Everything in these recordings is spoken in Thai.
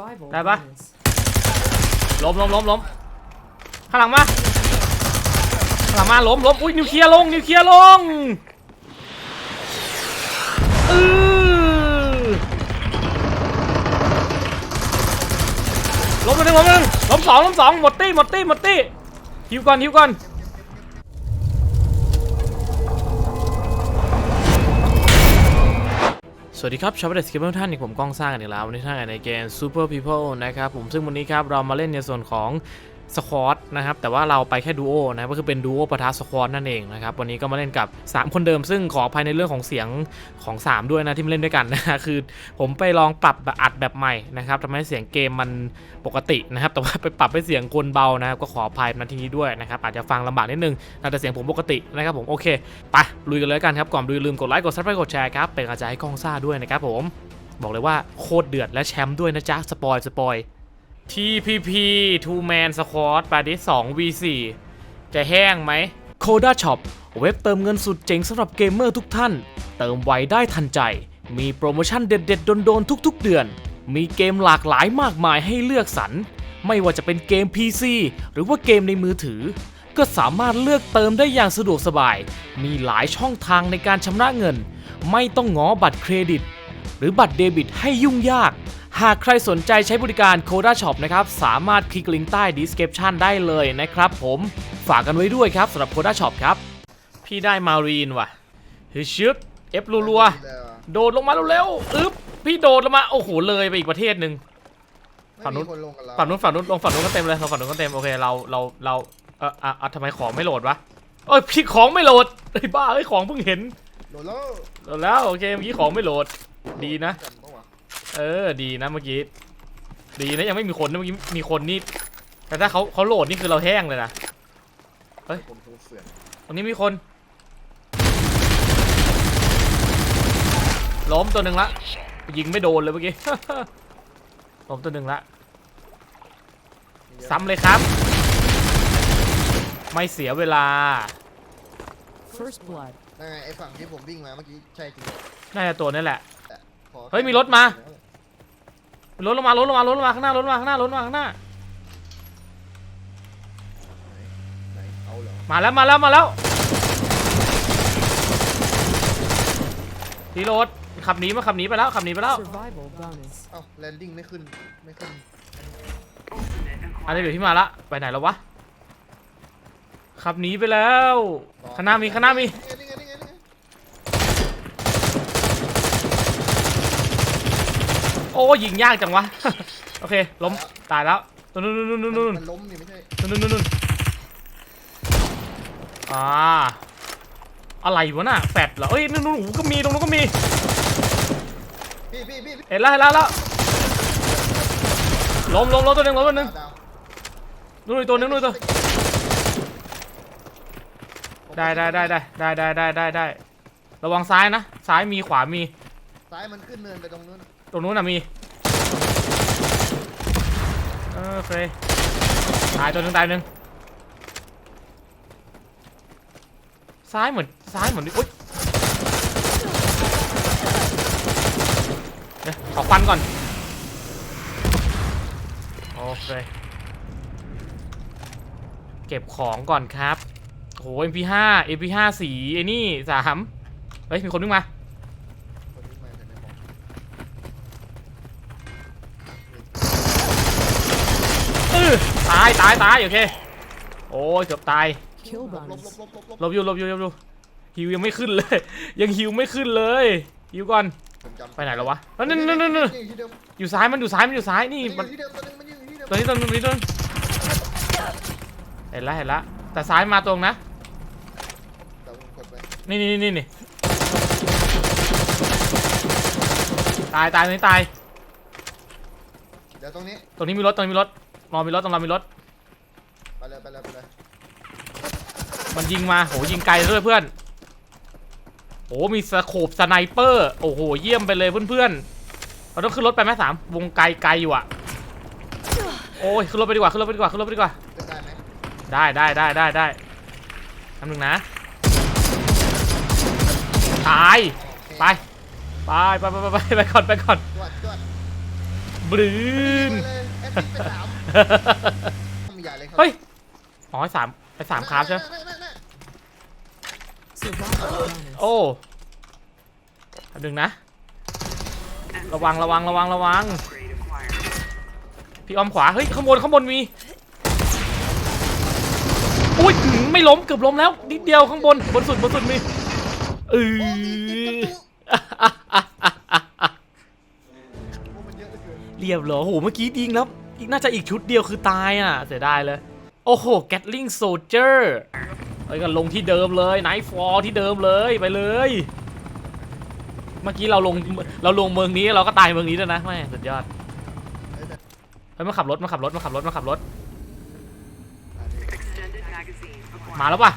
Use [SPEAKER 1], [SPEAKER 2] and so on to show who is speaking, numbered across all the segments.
[SPEAKER 1] Survival
[SPEAKER 2] Đây ba.
[SPEAKER 1] bonus.
[SPEAKER 2] ล้มล้มล้มล้มข้างหลังมาข้างหลังมาล้มล้มอุ้ยนิวเคลียร์ลงนิวเคลียร์ลงเออล้มตัวหนึ่งล้มตัวหนึ่งล้มสองล้มสองหมดตี้หมดตี้หมดตี้ฮิวก่อนฮิวก่อน สวัสดีครับชาวเดสเกมเมอร์ท่านอีกผมก้องสร้างกันอีกแล้ววันนี้ท่านในเกม Super People นะครับผมซึ่งวันนี้ครับเรามาเล่นในส่วนของ สควอตนะครับแต่ว่าเราไปแค่ดูโอนะก็คือเป็นดูโอปะทะสควอตนั่นเองนะครับวันนี้ก็มาเล่นกับ 3 คนเดิมซึ่งขออภัยในเรื่องของเสียงของ 3 ด้วยนะที่มาเล่นด้วยกันนะคือผมไปลองปรับแบบอัดแบบใหม่นะครับทำให้เสียงเกมมันปกตินะครับแต่ว่าไปปรับให้เสียงคนเบานะครับก็ขออภัยมาทีนี้ด้วยนะครับอาจจะฟังลำบากนิดนึงแต่เสียงผมปกตินะครับผมโอเคไปลุยกันเลยกันครับก่อนลุยลืมกดไลค์กดซับสไครต์กดแชร์ครับเป็นกำลังใจให้กล้องซ่าด้วยนะครับผมบอกเลยว่าโคตรเดือดและแชมป์ด้วยนะจ๊ะสปอยสปอย TPP Two Man Squad ปาดิ2 V4 จะแห้งไหม Coda Shop เว็บเติมเงินสุดเจ๋งสำหรับเกมเมอร์ทุกท่าน เติมไวได้ทันใจ มีโปรโมชั่นเด็ดๆ โดนๆ ทุกๆ เดือน มีเกมหลากหลายมากมายให้เลือกสรร ไม่ว่าจะเป็นเกม PC หรือว่าเกมในมือถือ ก็สามารถเลือกเติมได้อย่างสะดวกสบาย มีหลายช่องทางในการชำระเงิน ไม่ต้องง้อบัตรเครดิต หรือบัตรเดบิตให้ยุ่งยาก หากใครสนใจใช้บริการ Coda Shop นะครับ สามารถคลิกลิงก์ใต้ description ได้เลยนะครับผมฝากกันไว้ด้วยครับสำหรับ Coda Shop ครับ พี่ได้มารีนว่ะเฮ้ยชึบเอฟรัวๆโดดลงมาเร็วๆอึ๊บพี่โดดลงมาโอ้โหเลยไปอีกประเทศหนึ่งฝั่งนู้น
[SPEAKER 3] ไม่มีคนลงกับเรา
[SPEAKER 2] ฝั่งนู้นฝั่งนู้นลงฝั่งนู้นก็เต็มเลยเราฝั่งนู้นก็เต็มโอเคเราเราเราเอออะอะทำไมของไม่โหลดวะเอ้ยพี่ของไม่โหลดไอ้ยบ้าไอ้ยของเพิ่งเห็น
[SPEAKER 3] โดนแล้ว
[SPEAKER 2] โหลดแล้วโอเคเมื่อกี้ของไม่โหลด ดีนะ
[SPEAKER 3] จำปะวะ
[SPEAKER 2] เออดีนะเมื่อกี้ ดีนะยังไม่มีคนนะเมื่อกี้มีคนนี่ แต่ถ้าเขาเขาโหลดนี่คือเราแห้งเลยนะ
[SPEAKER 3] ผมคงเสือก
[SPEAKER 2] ตรงนี้มีคน ล้มตัวหนึ่งละ ยิงไม่โดนเลยเมื่อกี้ ล้มตัวหนึ่งละ
[SPEAKER 3] มีเยอะ
[SPEAKER 2] ซ้ำเลยครับ ไม่เสียเวลา
[SPEAKER 1] First blood.
[SPEAKER 3] นั่นไงไอ้ฝั่งที่ผมวิ่งมาเมื่อกี้ใช่จริง
[SPEAKER 2] น่าจะตัวนี้แหละ
[SPEAKER 3] ขอ
[SPEAKER 2] เฮ้ยมีรถมา รถลงมารถลงมารถลงมาข้างหน้ารถลงมาข้างหน้ารถลงมาข้างหน้า
[SPEAKER 3] ไหนเอาเหรอ
[SPEAKER 2] มาแล้วมาแล้วมาแล้วทีโรดขับหนีมาขับหนีไปแล้วขับหนีไปแล้ว
[SPEAKER 1] Survival bonus.
[SPEAKER 3] เอ้าแลนดิ้งไม่ขึ้นไม่ขึ้น
[SPEAKER 2] อันนี้เดี๋ยวที่มาละไปไหนแล้ววะขับหนีไปแล้วข้างหน้ามีข้างหน้ามี
[SPEAKER 3] นี่ไงนี่ไงนี่ไงนี่ไง
[SPEAKER 2] โอ้ยิงยากจังวะ โอเค ล้ม ตายแล้วนู่นนู่นนู่นนู่นนู่น
[SPEAKER 3] มันล้มนี่ไม่ใช่
[SPEAKER 2] นู่นนู่นนู่นอ่า อะไรวะน่ะแฟดเหรอเอ้ย นู่นนู่นก็มี ตรงนู้นก็มี
[SPEAKER 3] พี่พี่พี่พี่
[SPEAKER 2] เห็นแล้วเห็นแล้วแล้ว ล้มล้มล้มตัวหนึ่งล้มตัวหนึ่ง
[SPEAKER 3] ดาว
[SPEAKER 2] นู่นอีกตัวหนึ่งนู่นอีกตัว
[SPEAKER 3] ผม
[SPEAKER 2] ได้ได้ได้ได้ได้ได้ได้ได้ได้ระวังซ้ายนะ ซ้ายมีขวามี
[SPEAKER 3] ซ้ายมันขึ้นเนินไปตรงนู้น
[SPEAKER 2] ตรงนู้นน่ะมี เออโอเคตายตัวหนึ่งตายหนึ่งซ้ายเหมือนซ้ายเหมือนอุ้ยเดี๋ยวขอควันก่อน โอเค เก็บของก่อนครับ โห MP5 MP5 สีไอ้นี่สามเฮ้ย มีคนวิ่งมา
[SPEAKER 3] คนนี้มาจากไหนบอก
[SPEAKER 2] เออตายตายตายโอเค โอ้ยเกือบตาย
[SPEAKER 1] Kill
[SPEAKER 3] ลบลบ
[SPEAKER 1] bonus.
[SPEAKER 3] ลบลบลบ
[SPEAKER 2] หลบอยู่หลบอยู่หลบอยู่ฮิวยังไม่ขึ้นเลย ยังฮิวไม่ขึ้นเลยฮิวก่อน
[SPEAKER 3] ผมจำ
[SPEAKER 2] ไปไหนแล้ววะแล้วนั่นนั่นนั่นนั่น
[SPEAKER 3] อยู่ที่เดิม
[SPEAKER 2] อยู่ซ้ายมันอยู่ซ้ายมันอยู่ซ้ายนี่
[SPEAKER 3] มั
[SPEAKER 2] มันน
[SPEAKER 3] อยู่ที่เดิมตัวนึงมันอยู่ที่เดิม
[SPEAKER 2] ตัวนี้ตัวนี้ตัวนี้เห็นละเห็นละแต่ซ้ายมาตรงนะ
[SPEAKER 3] แต่ผมกดไป
[SPEAKER 2] นี่นี่นี่นี่ตายตายตรงนี้ตาย
[SPEAKER 3] เดี๋ยวตรงนี้
[SPEAKER 2] ตรงนี้มีรถตรงนี้มีรถรอมีรถตรงเรามีรถ
[SPEAKER 3] ปเลยไปเลยไปเลย
[SPEAKER 2] มันยิงมาโหยิงไกลเลยเพื่อนโอ้มีสโคบสไนเปอร์โอ้โหเยี่ยมไปเลยเพื่อนๆเราต้องขึ้นรถไปไหมสามวงไกลไกลอยู่อะโอ้ยขึ้นรถไปดีกว่าขึ้นรถไปดีกว่าขึ้นรถไปดีกว่า
[SPEAKER 3] ได้ไหม
[SPEAKER 2] ได้ได้ได้ได้ได้ทำหนึ่งนะตายไปไปไปไปไปไปก่อนไปก่อน
[SPEAKER 3] จวจว
[SPEAKER 2] บรืน
[SPEAKER 3] ไลิน
[SPEAKER 2] เฮ้ย อ๋อสามไปสามคราฟใช่ไหมโอ้แป๊บนึงนะ ระวังระวังระวังระวัง พี่อมขวา เฮ้ยข้างบนข้างบนมี อุ้ยไม่ล้มเกือบล้มแล้ว นิดเดียวข้างบนบนสุดบนสุดมีเอ
[SPEAKER 3] อเรี
[SPEAKER 2] ยบเหรอยโหเมื่อกี้ยิงแล้วน่าจะอีกชุดเดียวคือตายอะ เสียดายเลย โอ้โหแกตลิงโซเจอร์ไปกันลงที่เดิมเลยไนท์ฟอลที่เดิมเลยไปเลย เมื่อกี้เราลงเราลงเมืองนี้เราก็ตายเมืองนี้แล้วนะแม่สุดยอด
[SPEAKER 3] เฮ้ย
[SPEAKER 2] มาขับรถมาขับรถมาขับรถมาขับรถ มาแล้วปะ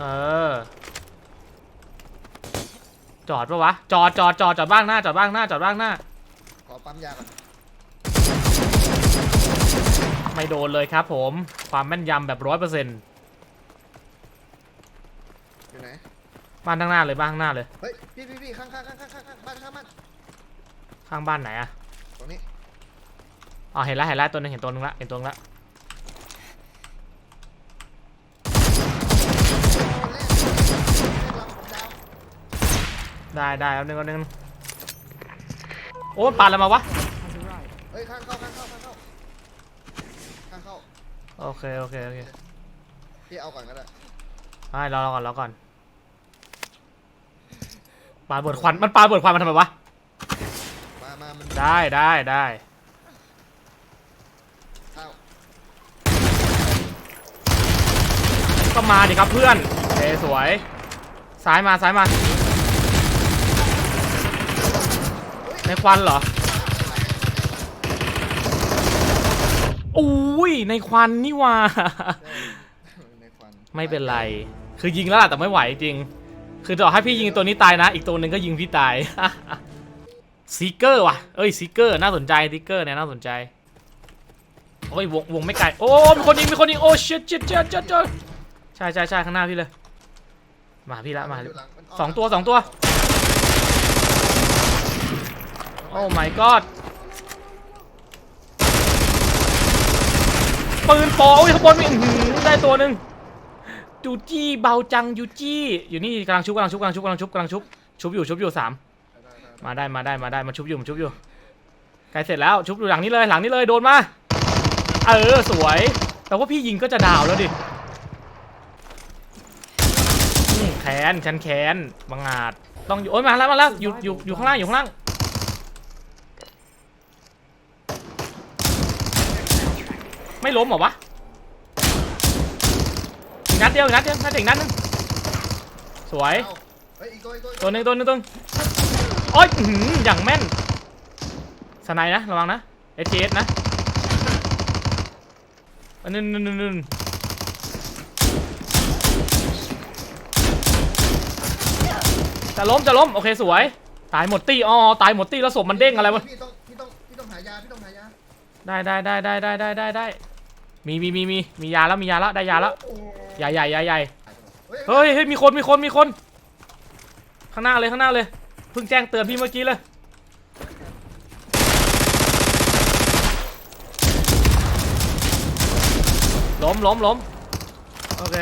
[SPEAKER 2] เออจอดปะวะจอดจอดจอดจอดบ้างหน้าจอดบ้างหน้าจอดบ้างหน้า
[SPEAKER 3] ขอปั๊มยาก่อน
[SPEAKER 2] ไม่โดนเลยครับผม ความแม่นยำแบบร้อยเปอร์เซ็นต์บ้านข้างหน้าเลยบ้านข้างหน้าเลย
[SPEAKER 3] เฮ้ย พี่พี่พี่ข้างข้างข้างข้างข้างข้างบ้านข้างบ้าน
[SPEAKER 2] ข้างบ้านไหนอะ
[SPEAKER 3] ตรงนี้
[SPEAKER 2] อ๋อเห็นแล้วเห็นแล้วตัวนึงเห็นตัวนึงละเห็นตัวนึงละได้ได้แล้วนึงเอาหนึงโอ้ปาดอะไรมาวะ
[SPEAKER 3] เฮ้ย ข้างเข้า
[SPEAKER 2] โอเค โอเค โอเค
[SPEAKER 3] พี่เอาก่อนก็ได้
[SPEAKER 2] ไปรอรอก่อนรอก่อนปาเบิดควันมันปาเบิดควันมันทำไมวะ
[SPEAKER 3] มามามัน
[SPEAKER 2] ได้ได้ได้ก็มาดิครับเพื่อนเอสวย ซ้ายมาซ้ายมา ในควันเหรอ อุ้ยในควันนี่ว่าไม่เป็นไร คือยิงแล้วละแต่ไม่ไหวจริง คือต่อให้พี่ยิงตัวนี้ตายนะ อีกตัวหนึ่งก็ยิงพี่ตาย ซีเกอร์ว่ะ เอ้ยซีเกอร์น่าสนใจซีเกอร์เนี่ยน่าสนใจ โอ้ยวงวงไม่ไกล โอ้ มีคนยิงมีคนยิง โอ้ชิดชิดชิดชิดชิดใช่ใช่ใช่ข้างหน้าพี่เลย มาพี่ละมา สองตัวสองตัว โอ้ my god ปืนโปโอ้ยข้างบนมีอื้อได้ตัวหนึ่งจูจี้เบาจังยูจี้อยู่นี่กำลังชุบกำลังชุบกำลังชุบกำลังชุบกำลังชุบชุบอยู่ชุบอยู่สามมาได้มาได้มาได้มาชุบอยู่มาชุบอยู่ใกล้เสร็จแล้วชุบอยู่หลังนี้เลยหลังนี้เลยโดนมาเออสวย แต่ว่าพี่ยิงก็จะดาวแล้วดิแขนฉันแขนบังอาจต้องอยู่โอ้ยมาแล้วมาแล้วอยู่อยู่อยู่ข้างล่างอยู่ข้างล่าง ไม่ล้มหรอวะนัดเดียวนัดเดียวนัดอีกนัดนึงสวย
[SPEAKER 3] ตัว
[SPEAKER 2] หนึ่งตัวหนึ่งตัวหนึ่งอ๊ยอื้อหืออย่างแม่นสไนด์นะระวังนะเอทีนะอันนึงนึงนึงนึงจะล้มจะล้มโอเคสวย ตายหมดตีอ๋อตายหมดตีแล้วศพมันเด้งอะไรวะ ได้ได้ได้ได้ได้ได้ได้ได้มีมีมีมีมียาแล้วมียาแล้วได้ยาแล้วใหญ่ใหญ่ใหญ่ใหญ่
[SPEAKER 3] เฮ้ย
[SPEAKER 2] เฮ้ยมีคนมีคนมีคน ข้างหน้าเลยข้างหน้าเลยเพิ่งแจ้งเตือนพี่เมื่อกี้เลยล้มล้มล้มโอเค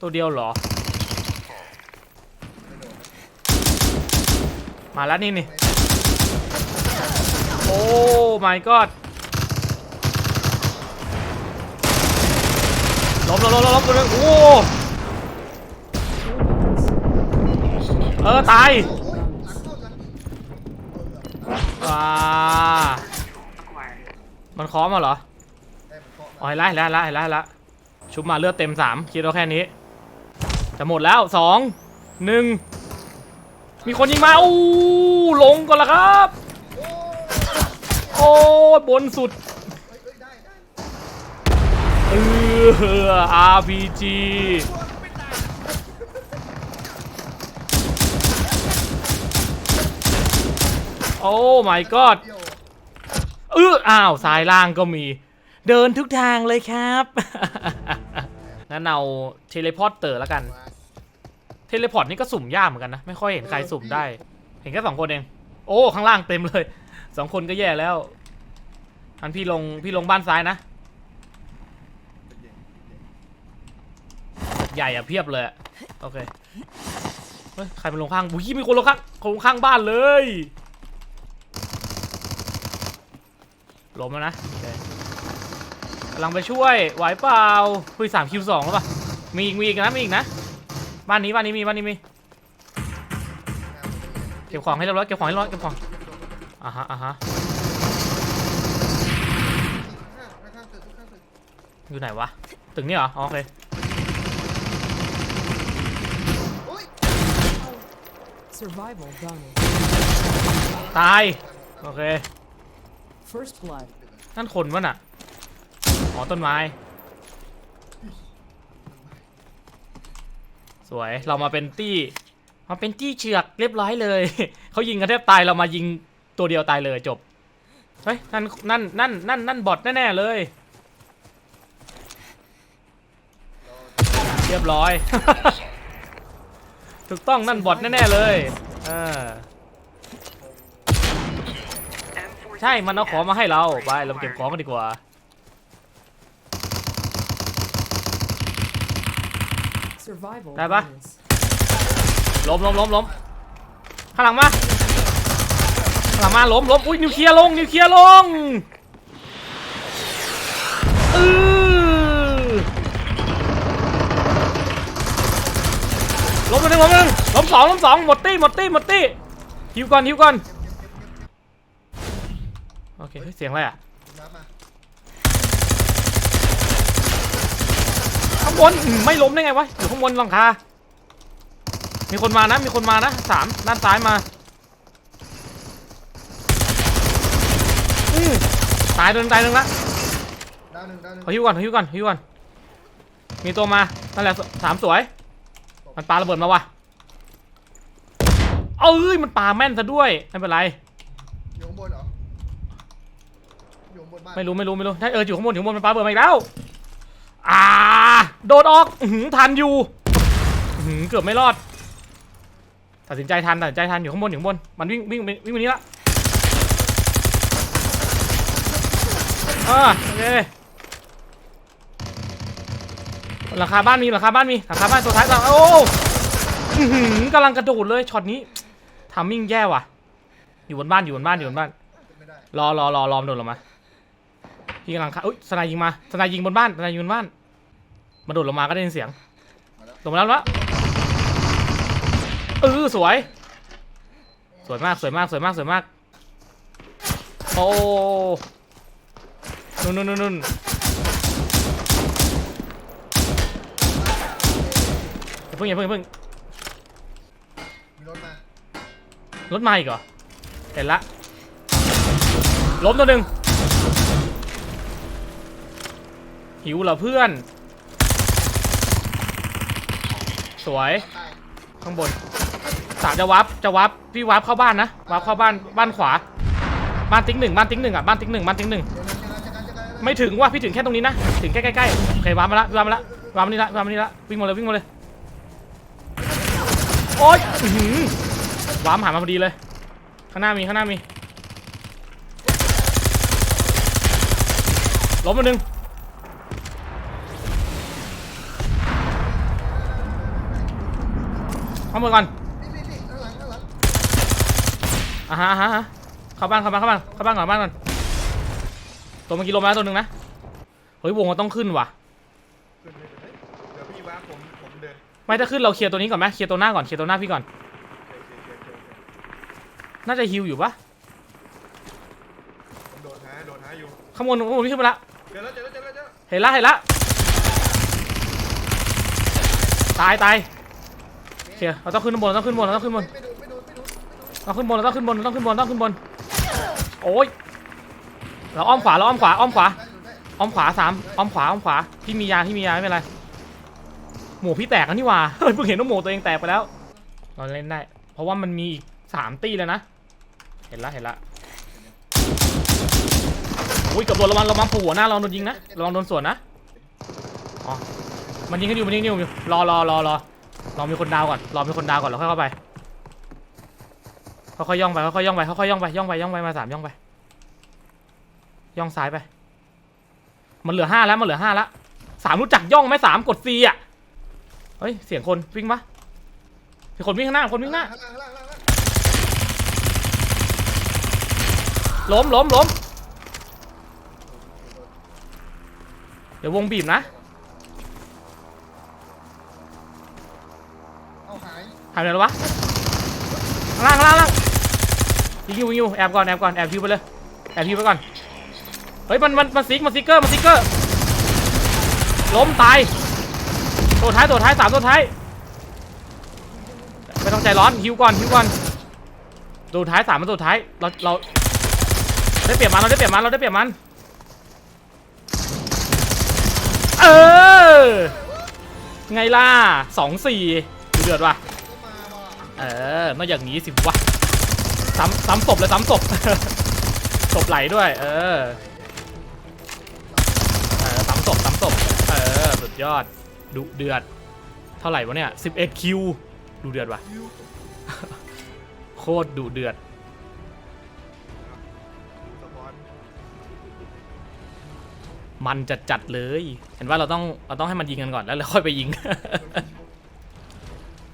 [SPEAKER 2] ตัวเดียวเหรอ
[SPEAKER 3] มา
[SPEAKER 2] แล้วนี่นี่ โอ้ my god ล้มล้มล้มล้มเลยโอ้เออ ตาย
[SPEAKER 3] ว้า
[SPEAKER 2] มันค้อมาเหรออ๋อไล่ไล่ไล่ไล่ละชุบมาเลือดเต็มสามคิดว่าแค่นี้ จะหมดแล้วสองหนึ่งมีคนยิงมา อู้ลงก่อนละครับ
[SPEAKER 3] โอ้
[SPEAKER 2] บนสุด
[SPEAKER 3] เอ
[SPEAKER 2] อ RPG โอ้ my god
[SPEAKER 3] เอ
[SPEAKER 2] ออ้าวซ้ายล่างก็มี เดินทุกทางเลยครับงั้นเอาเทเลพอร์ตเตอร์แล้วกัน เทเลพอร์ตนี่ก็สุ่มยากเหมือนกันนะ ไม่ค่อยเห็นใครสุ่มได้ เห็นแค่สองคนเอง โอ้ ข้างล่างเต็มเลย สองคนก็แย่แล้วอันพี่ลงพี่ลงบ้านซ้ายนะ ใหญ่อะเพียบเลยอะโอเคเฮ้ยใครเป็นลงข้างบุ้ยมีคนลงข้างคนลงข้างบ้านเลยล้มแล้วนะโอเคกำลังไปช่วยไหวเปล่าคุยสามคิวสองแล้วปะมีอีกมีอีกนะมีอีกนะบ้านนี้บ้านนี้มีบ้านนี้มีเก็บของให้เรียบร้อยเก็บของให้เรียบร้อยเก็บของ อ่าฮะอ่าฮะ
[SPEAKER 3] ข้างข้างตึกข้างตึก
[SPEAKER 2] อยู่ไหนวะ ตึกนี่เหรออ๋อโอเค
[SPEAKER 3] โอ้ย
[SPEAKER 1] Survival bonus.
[SPEAKER 2] ตายโอเค
[SPEAKER 1] First blood.
[SPEAKER 2] นั่นคนวะน่ะอ๋อต้นไม้ สวยเรามาเป็นตี้มาเป็นตี้เชือกเรียบร้อยเลย เขายิงกันแทบตายเรามายิง ตัวเดียวตายเลยจบ เฮ้ย นั่น นั่น นั่น นั่น นั่นบอทแน่ ๆ เลย เรียบร้อย ถูกต้องนั่นบอทแน่ ๆ เลยเออ
[SPEAKER 4] M4
[SPEAKER 2] ใช่ มันเอาของมาให้เรา ไป เราไปเก็บของกันดีกว่า
[SPEAKER 1] Survival
[SPEAKER 2] Đây ba.
[SPEAKER 1] bonus.
[SPEAKER 2] ล้มล้มล้มล้มข้างหลังมา ข้ามาล้มล้มอุ้ยนิวเคลียร์ลงนิวเคลียร์ลงอือล้มไปหนึ่งล้มหนึ่งล้มสองล้มสองหมดตี้หมดตี้หมดตี้ฮิวก่อนฮิวก่อนโอเคเสียงอะไรอะข้างบนไม่ล้มได้ไงวะอยู่ข้างบนหลังคา มีคนมานะ มีคนมานะสามด้านซ้ายมาอืม ตายตัวหนึงตายตัวหนึงละ
[SPEAKER 3] ดาวหนึ่งดาวหนึ่ง
[SPEAKER 2] ขอฮิวก่อนขอฮิวก่อนขอฮิวก่อน มีตัวมานั่นแหละสสามสวย มันปาระเบิดมาว่ะเอ้ยมันปาแม่นซะด้วยไม่เป็นไร
[SPEAKER 3] อยู่ข้างบนเหรออยู่ข้างบนบ้าน
[SPEAKER 2] ไม่รู้ไม่รู้ไม่รู้ได้เอออยู่ข้างบนอยู่ข้างบนมันปาระเบิดมาอีกแล้วอ่าโดดออกอื้อหือทันอยู่อื้อหือเกือบไม่รอดตัดสินใจทันตัดสินใจทันอยู่ข้างบนอยู่ข้างบนมันวิ่งวิ่งวิ่งวิ่งมานี้ละ อ่าโอเคหลังคาบ้านมีหลังคาบ้านมีหลังคาบ้านตัวท้ายก่อนโอ้อื้อหือกำลังกระโดดเลยช็อตนี้ทามมิ่งแย่ว่ะ อยู่บนบ้านอยู่บนบ้านอยู่บนบ้าน รอรอรอรอมโดดลงมาพี่กำลังฆ่าอุ้ยสนายยิงมาสนายยิงบนบ้านสนายยิงบนบ้านมาโดดลงมาก็ได้ยินเสียงลงมาแล้วละเออสวย สวยมากสวยมากสวยมากสวยมาก โอ้ นุ่นนุ่นนุ่นนุ่นอย่าเพิ่งอย่าเพิ่งอย่าเพิ่ง
[SPEAKER 3] มีรถมาร
[SPEAKER 2] ถมาอีกเหรอ เห็นละล้มตัวหนึ่งหิวเหรอเพื่อน สวย
[SPEAKER 3] ตาย
[SPEAKER 2] ข้างบนสามจะวับจะวับพี่วับเข้าบ้านนะวับเข้าบ้านบ้านขวา บ้านติ๊กหนึ่งบ้านติ๊กหนึ่งอะบ้านติ๊กหนึ่งบ้านติ๊กหนึ่ง ไม่ถึงว่าพี่ถึงแค่ตรงนี้นะ ถึงแค่ใกล้ๆโอเควาบมาละวาบมาละวาบมานี่ละวาบมานี่ละวิ่งมาเลยวิ่งมาเลยโอ๊ยอื้อหือวาบหามาพอดีเลย ข้างหน้ามีข้างหน้ามีล้มมาหนึ่งเข้ามาก่อน
[SPEAKER 3] นี่นี่นี่ข้างหลังข้างหลัง
[SPEAKER 2] อะฮะอะฮะอะฮะเข้าบ้านเข้าบ้านเข้าบ้านเข้าบ้านก่อนบ้านก่อน ตัวเมื่อกี้ลมแล้วตัวหนึ่งนะ เฮ้ยวงมันต้องขึ้นว่ะ
[SPEAKER 3] ขึ้นเลยเดี๋ยวพี่ว้าผมผมเดิน
[SPEAKER 2] ไม่ถ้าขึ้นเราเคลียร์ตัวนี้ก่อนไหมเคลียร์ตัวหน้าก่อนเคลียร์ตัวหน้าพี่ก่อน
[SPEAKER 3] โอเคโอเคโอเคโอเค
[SPEAKER 2] น่าจะฮิวอยู่ปะ
[SPEAKER 3] ผมโดนหาโดนหาอยู่
[SPEAKER 2] ข้างบนข้างบนพี่ขึ้นมาละ
[SPEAKER 3] เจอแล้วเจอแล้วเจอแล้วเจอแล้ว
[SPEAKER 2] เห็นละเห็นละ ตายตายเคลียร์เราต้องขึ้นบนเราต้องขึ้นบนเราต้องขึ้นบน
[SPEAKER 3] ไม่ดูไม่ดูไม่ดูไม่ดู
[SPEAKER 2] เราขึ้นบนเราต้องขึ้นบนเราต้องขึ้นบนเราต้องขึ้นบน โอ้ย เราอ้อมขวาเราอ้อมขวาอ้อมขวาอ้อมขวาสามอ้อมขวาอ้อมขวาพี่มียาพี่มียาไม่เป็นไรหมูพี่แตกแล้วนี่หว่าเฮ้ยเพิ่งเห็นว่าหมูตัวเองแตกไปแล้วเราเล่นได้ เพราะว่ามันมีอีกสามตีแล้วนะเห็นละเห็นละอุ้ยเกับโดนระวังระวังผัวหน้าเราโดนยิงนะระวังโดนสวนนะอ๋อมันยิงกันอยู่มันยิงกันอยู่รอรอรอรอรอมีคนดาวก่อนรอมีคนดาวก่อนแล้วค่อยเข้าไปค่อยๆย่องไปค่อยๆย่องไปค่อยๆย่องไปย่องไปย่องไปมาสามย่องไป ย่องซ้ายไป มันเหลือห้าแล้วมันเหลือห้าแล้วสามรู้จักย่องไหมสามกดซีอะเฮ้ยเสียงคนวิ่งปะมีคนวิ่งข้างหน้าคนวิ่งหน้า
[SPEAKER 3] ล้
[SPEAKER 2] มล้มล้มเดี๋ยววงบีบนะ
[SPEAKER 3] หาย
[SPEAKER 2] หายไปไหนแล้ววะข้างล่างข้างล่างล่างยิงอยู่ยิงอยู่แอบก่อนแอบก่อนแอบพิวไปเลยแอบพิวไปก่อน เฮ้ยมันมันมันซิกมันซิกเกอร์มันซิกเกอร์ล้มตายตัวท้ายตัวท้ายสามตัวท้ายไม่ต้องใจร้อนฮิวก่อนฮิวก่อนตัวท้ายสามมันตัวท้ายเราเราได้เปรียบมันเราได้เปรียบมันเราได้เปรียบมันเออไงล่ะสองสี่ดูเดือดว่ะเออม่อย่างนี้สิวะซ้ำซ้ำศพเลยซ้ำศพศพไหลด้วย เออ ศพซ้ำศพเออสุดยอดดุเดือด เท่าไหร่วะเนี่ย 11 คิวดูเดือดว่ะโคตรดุเดือดมันจัดจัดๆเลย เห็นว่าเราต้องเราต้องให้มันยิงกันก่อนแล้วเราค่อยไปยิง